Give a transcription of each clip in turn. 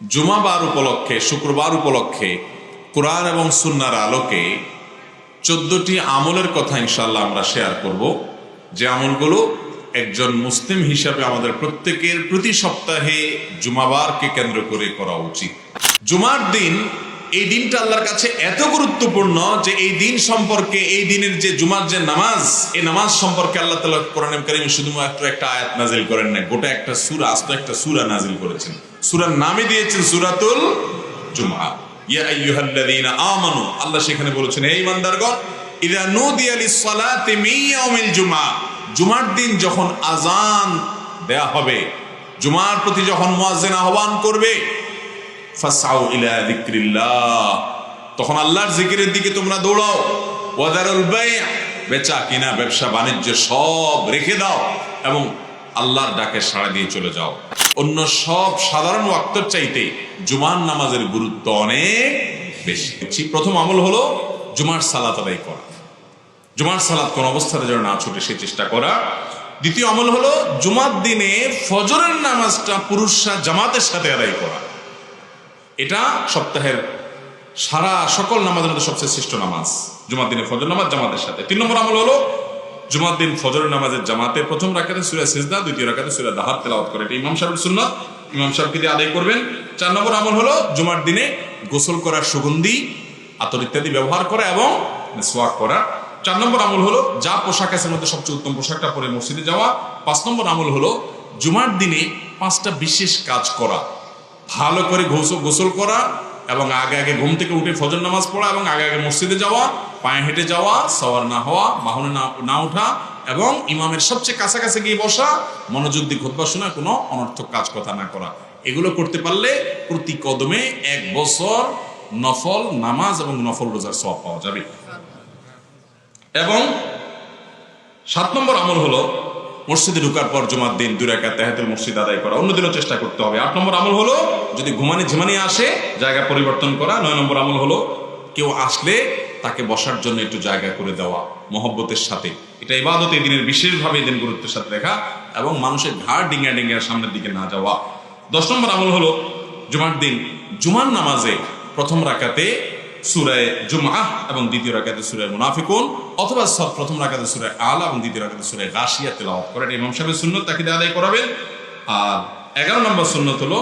জুমাবার উপলক্ষে, শুক্রবার উপলক্ষে কোরআন এবং সুন্নার আলোকে চোদ্দটি আমলের কথা ইনশাল্লাহ আমরা শেয়ার করব। যে আমলগুলো একজন মুসলিম হিসাবে আমাদের প্রত্যেকের প্রতি সপ্তাহে জুমাবারকে কেন্দ্র করে করা উচিত। জুমার দিন, এই দিনটা আল্লাহর কাছে এত গুরুত্বপূর্ণ যে এই দিন সম্পর্কে, এই দিনের যে জুমার যে নামাজ, এই নামাজ সম্পর্কে আল্লাহ তালা কোরআন কারিম শুধুমাত্র একটা আয়াত নাজিল করেন না গোটা একটা সুরা, আস্ত একটা সুরা নাজিল করেছেন। সুরার নামে দিয়েছেন সুরাতুল জুমা আল্লাহ সেখানে বলেছেন জুমার দিন যখন আজান দেয়া হবে, জুমার প্রতি যখন আহ্বান করবে ফাসাউ ইলা তখন আল্লাহর জিকিরের দিকে তোমরা দৌড়াও। বেচা কিনা, ব্যবসা বাণিজ্য সব রেখে দাও এবং আল্লাহর ডাকে সাড়া দিয়ে চলে যাও। অন্য সব সাধারণ ওয়াক্তর চাইতে জুমার নামাজের গুরুত্ব অনেক বেশি। প্রথম আমল হলো জুমার সালাত আদায় করা। জুমার সালাত কোন অবস্থাতে যেন না ছুটে সে চেষ্টা করা। দ্বিতীয় আমল হলো জুমার দিনে ফজরের নামাজটা পুরুষরা জামাতের সাথে আদায় করা। এটা সপ্তাহের সারা সকল নামাজের মধ্যে সবচেয়ে শ্রেষ্ঠ নামাজ। জুমার দিনে ফজর নামাজ জামাতের সাথে। তিন নম্বর আমল হলো জুমার দিন ফজর নামাজের জামাতে প্রথম রাখাতে সুরা সিজদা, দ্বিতীয় রাখাতে সুরা দাহাত তেলাওয়াত করে। এটা ইমাম সাহেবের সুন্নাত। ইমাম সাহেবকে দিয়ে আদায় করবেন? চার নম্বর আমল হলো জুমার দিনে গোসল করার সুগন্ধি, আতর ইত্যাদি ব্যবহার করা এবং সোয়াক করা চার নম্বর আমল হলো যা পোশাক আছে মধ্যে সবচেয়ে উত্তম পোশাকটা পরে মসজিদে যাওয়া। পাঁচ নম্বর আমল হলো জুমার দিনে পাঁচটা বিশেষ কাজ করা। ভালো করে গোসল গোসল করা এবং আগে আগে ঘুম থেকে উঠে ফজর নামাজ পড়া এবং আগে আগে মসজিদে যাওয়া, পায়ে হেঁটে যাওয়া, সওয়ার না হওয়া, বাহনে না ওঠা এবং ইমামের সবচেয়ে কাছাকাছি গিয়ে বসা, মনোযোগ দিয়ে খোদবা শোনা, কোনো অনর্থক কাজ কথা না করা। এগুলো করতে পারলে প্রতি কদমে এক বছর নফল নামাজ এবং নফল রোজার সব পাওয়া যাবে। এবং সাত নম্বর আমল হলো মসজিদে ঢুকার পর জমার দিন দুই রাকাত তেহাতুল মসজিদ আদায় করা। অন্যদিনও চেষ্টা করতে হবে। আট নম্বর আমল হলো, যদি ঘুমানি ঝিমানি আসে, জায়গা পরিবর্তন করা। নয় নম্বর আমল হলো, কেউ আসলে তাকে বসার জন্য একটু জায়গা করে দেওয়া, মহব্বতের সাথে। এটা ইবাদত, এই দিনের বিশেষভাবে এই দিন গুরুত্বের সাথে দেখা এবং মানুষের ঘাড় ডিঙ্গা ডিঙ্গা সামনের দিকে না যাওয়া। দশ নম্বর আমল হলো, জুমার দিন জুমার নামাজে প্রথম রাকাতে সুরায় জুমা এবং দ্বিতীয় রাকাতে সুরায় মুনাফিকুন অথবা সব প্রথম রাকাতে সুরায় আলা এবং দ্বিতীয় রাকাতে সুরায় গাশিয়া তেলাওয়াত করেন। ইমাম সাহেবের সুন্নত তাকে দিয়ে আদায় করাবেন। আর এগারো নম্বর সুন্নত হলো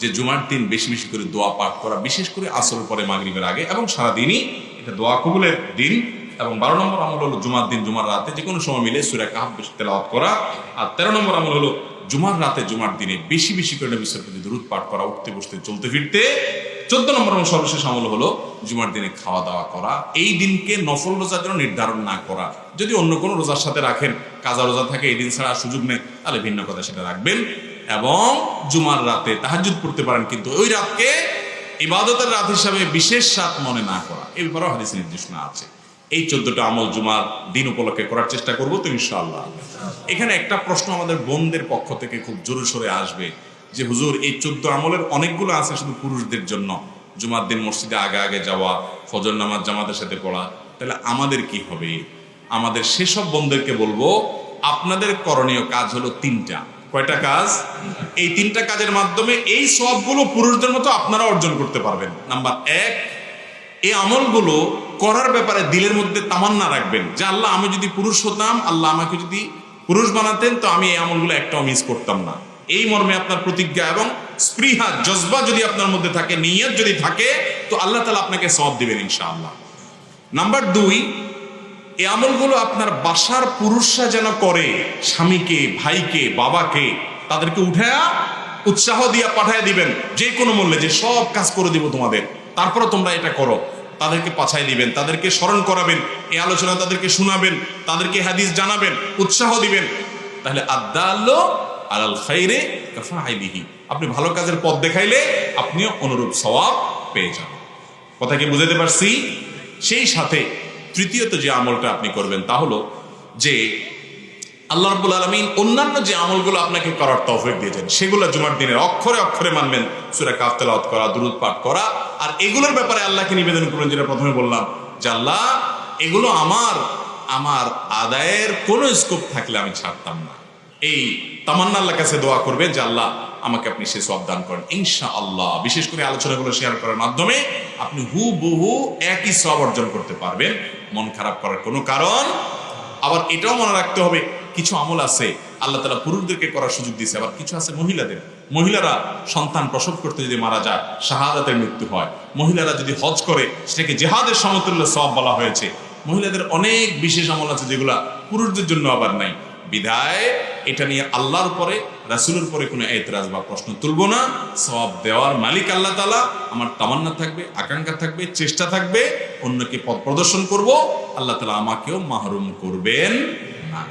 যে জুমার দিন বেশি বেশি করে দোয়া পাঠ করা, বিশেষ করে আসর পরে মাগরিবের আগে এবং সারা দিনই এটা দোয়া কবুলের দিন। এবং বারো নম্বর আমল হলো জুমার দিন, জুমার রাতে যে কোনো সময় মিলে সুরে কাহাব তেলাওয়াত করা। আর তেরো নম্বর আমল হলো জুমার রাতে জুমার দিনে বেশি বেশি করে নবিসের প্রতি দূরত পাঠ করা, উঠতে বসতে, চলতে ফিরতে। চোদ্দ নম্বর এবং সর্বশেষ আমল হলো জুমার দিনে খাওয়া দাওয়া করা, এই দিনকে নফল রোজার জন্য নির্ধারণ না করা। যদি অন্য কোনো রোজার সাথে রাখেন, কাজা রোজা থাকে, এই দিন ছাড়া সুযোগ নেই, তাহলে ভিন্ন কথা সেটা রাখবেন। এবং জুমার রাতে তাহাজুদ পড়তে পারেন, কিন্তু ওই রাতকে ইবাদতের রাত হিসাবে বিশেষ সাত মনে না করা। এই ব্যাপারেও হাদিস নির্দেশনা আছে। এই চোদ্দটা আমল জুমার দিন উপলক্ষে করার চেষ্টা করব তো ইনশাআল্লাহ। এখানে একটা প্রশ্ন আমাদের বোনদের পক্ষ থেকে খুব জোরে সোরে আসবে। যে হুজুর, এই চোদ্দ আমলের অনেকগুলো আছে শুধু পুরুষদের জন্য। জুমার দিন মসজিদে আগে আগে যাওয়া, ফজর নামাজ জামাতের সাথে পড়া, তাহলে আমাদের কি হবে? আমাদের সেসব বন্ধুদেরকে বলব, আপনাদের করণীয় কাজ হলো তিনটা। কয়টা কাজ? এই তিনটা কাজের মাধ্যমে এই সবগুলো পুরুষদের মতো আপনারা অর্জন করতে পারবেন। নাম্বার এক, এই আমলগুলো করার ব্যাপারে দিলের মধ্যে তামান্না রাখবেন। যে আল্লাহ, আমি যদি পুরুষ হতাম, আল্লাহ আমাকে যদি পুরুষ বানাতেন, তো আমি এই আমলগুলো একটাও মিস করতাম না। এই মর্মে আপনার প্রতিজ্ঞা এবং স্পৃহা, জজবা যদি আপনার মধ্যে থাকে, নিয়ত যদি থাকে, তো আল্লাহ তালা আপনাকে সব দিবেন ইনশাআল্লাহ। নাম্বার দুই, এই আমলগুলো আপনার বাসার পুরুষরা যেন করে, স্বামীকে, ভাইকে, বাবাকে, তাদেরকে উঠায়া, উৎসাহ দিয়া পাঠায় দিবেন, যে কোনো মূল্যে, যে সব কাজ করে দিব তোমাদের তারপরে তোমরা এটা করো, তাদেরকে পাছাই দিবেন, তাদেরকে স্মরণ করাবেন, এই আলোচনা তাদেরকে শোনাবেন, তাদেরকে হাদিস জানাবেন, উৎসাহ দিবেন, তাহলে আদাল্লো আলাল কাফাইলিহি আপনি ভালো কাজের পথ দেখাইলে আপনিও অনুরূপ সওয়াব পেয়ে যাবেন। কথা কি বুঝাতে পারছি? সেই সাথে তৃতীয়ত যে আমলটা আপনি করবেন তা হলো যে আল্লাহ রাব্বুল আলামিন অন্যান্য যে আমলগুলো আপনাকে করার তৌফিক দিয়েছেন সেগুলো জুমার দিনের অক্ষরে অক্ষরে মানবেন, সূরা কাফ তেলাওয়াত করা, দুরূদ পাঠ করা, আর এগুলোর ব্যাপারে আল্লাহকে নিবেদন করুন যেটা প্রথমে বললাম, যে আল্লাহ, এগুলো আমার আমার আদায়ের কোনো স্কোপ থাকলে আমি ছাড়তাম না। এই তামান্না আল্লাহ কাছে দোয়া করবে যে, আল্লাহ, আমাকে আপনি সে সব দান করেন। ইনশা আল্লাহ বিশেষ করে আলোচনাগুলো শেয়ার করার মাধ্যমে আপনি হু বহু একই সব অর্জন করতে পারবেন। মন খারাপ করার কোনো কারণ। আবার এটাও মনে রাখতে হবে, কিছু আমল আছে, আল্লাহ তালা পুরুষদেরকে করার সুযোগ দিয়েছে, আবার কিছু আছে মহিলাদের। মহিলারা সন্তান প্রসব করতে যদি মারা যায়, শাহাদাতের মৃত্যু হয়। মহিলারা যদি হজ করে, সেটাকে জেহাদের সমতুল্য সব বলা হয়েছে। মহিলাদের অনেক বিশেষ আমল আছে যেগুলা পুরুষদের জন্য আবার নাই। বিধায় এটা নিয়ে আল্লাহর পরে রাসুলের পরে কোনো এতরাজ বা প্রশ্ন তুলব না। সব দেওয়ার মালিক আল্লাহ তালা আমার তামান্না থাকবে, আকাঙ্ক্ষা থাকবে, চেষ্টা থাকবে, অন্যকে পথ প্রদর্শন করব। আল্লাহ তালা আমাকেও মাহরুম করবেন। না